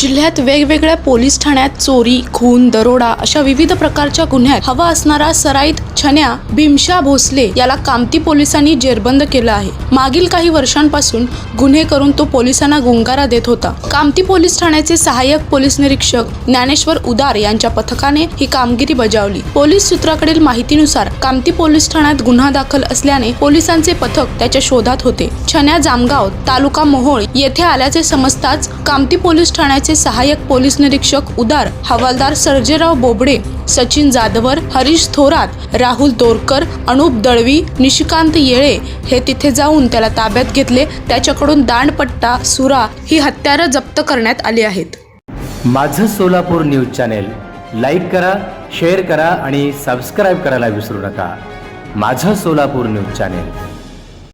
जिल्ह्यात वेगवेगळ्या पोलीस ठाण्यात चोरी खून दरोडा अशा विविध प्रकारच्या गुन्ह्यात हवा असणारा सराईत छन्या भीमशा भोसले याला कामती पोलिसांनी जेरबंद केलं आहे. मागील काही वर्षांपासून गुन्हे करून तो पोलिसांना गुंगारा देत होता. कामती पोलीस ठाण्याचे सहाय्यक पोलीस निरीक्षक ज्ञानेश्वर उदार यांच्या पथकाने ही कामगिरी बजावली. पोलीस सूत्राकडील माहितीनुसार कामती पोलीस ठाण्यात गुन्हा दाखल असल्याने पोलिसांचे पथक त्याच्या शोधात होते. छन्या जामगाव तालुका मोहोळ येथे आल्याचे समजताच कामती पोलीस ठाण्याचे सहाय्यक पोलीस निरीक्षक उदार हवालदार सर्जेराव बोबडे सचिन जाधवर हरीश थोरात राहुल तोरकर अनुप दळवी निशिकांत येळे हे तिथे जाऊन त्याला ताब्यात घेतले. त्याच्याकडून दांडपट्टा सुरा ही हत्यारं जप्त करण्यात आली आहेत. माझं सोलापूर न्यूज चॅनेल लाईक करा शेअर करा आणि सबस्क्राईब करायला विसरू नका. माझं सोलापूर न्यूज चॅनेल.